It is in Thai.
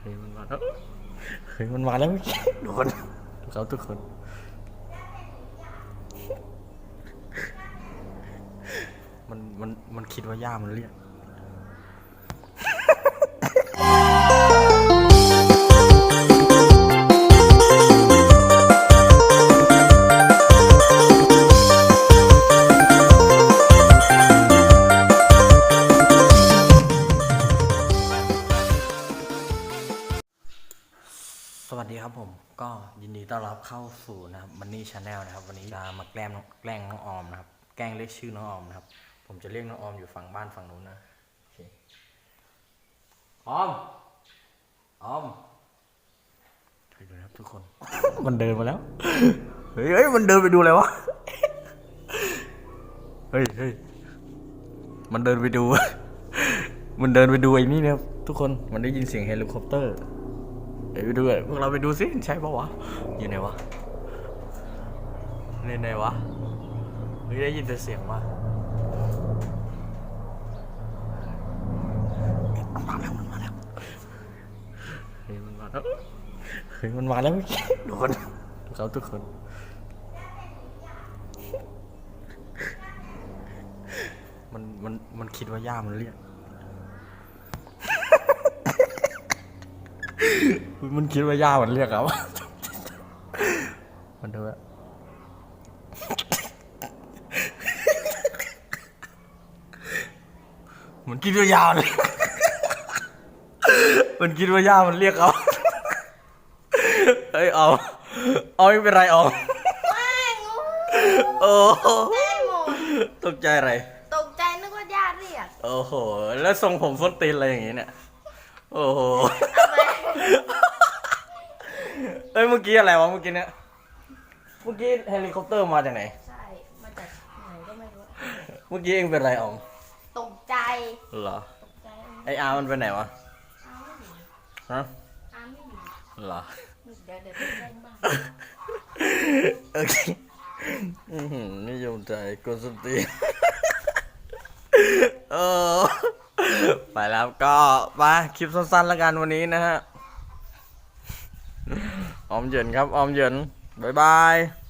เฮ้ยมันมาแล้วเฮ้ยมันมาแล้วเมื่อกี้ทุกคนดูเขาทุกคนมันมันมันคิดว่าย่ามันเรียก วัสดีครับผมก็ยินดีต้อนรับเข้าสู่นะครับมันนี่ชาแนลนะครับ วันนี้จะมาแกล้งน้องแกล้งน้องออมนะครับ แกล้งเรียกชื่อน้องออมนะครับ ผมจะเรียกน้องออมอยู่ฝั่งบ้านฝั่งนู้นนะโอเคออมออมเฮ้ยดูนะครับทุกคน มันเดินมาแล้วเฮ้ยเฮ้ยมันเดินไปดูอะไรวะเฮ้ยเฮ้ยมันเดินไปดู มันเดินไปดูไอ้นี่นะครับทุกคนมันได้ยินเสียงเฮลิคอปเตอร์ เดี๋ยวไปดูกันพวกเราไปดูสิใช่ปะวะ อยู่ไหนวะในไหนวะเฮ้ยได้ยินแต่เสียงวะมันมาแล้วมันมาแล้วเฮ้ยมันมาแล้วเฮ้ยมันมาแล้วเมื่อกี้ทุกคนดูเขาทุกคนมันมันมันคิดว่าย่ามันเรียก มันคิดว่าย่ามันเรียกครับมันดูอะมันคิดว่าย่ามันเรียกมันคิดว่าย่ามันเรียกเขาเฮ้ยเอา เอาไม่เป็นไรเอาไม่งูโอ้โหได้หมดตกใจอะไร ตกใจนึกว่าญาติเรียก โอ้โห แล้วทรงผมส้นตีนอะไรอย่างงี้เนี่ย โอ้โหเอ้ยเมื่อกี้อะไรวะเมื่อกี้เนี่ย เมื่อกี้เฮลิคอปเตอร์มาจากไหน ใช่ มาจากไหนก็ไม่รู้ เมื่อกี้เองเป็นไรอ๋องตกใจ เหรอ ตกใจไออาร์มันไปไหนวะ อ้าวไม่อยู่ฮะ อ้าวไม่อยู่เหรอ เดี๋ยวเดี๋ยวไปแจ้งบ้านโอเคอื้อหือนิยมใจกวนสนตีนเออ ไปแล้วก็มาคลิปสั้นๆแล้วกันวันนี้นะฮะออมเย็นครับออมเย็นบ๊ายบาย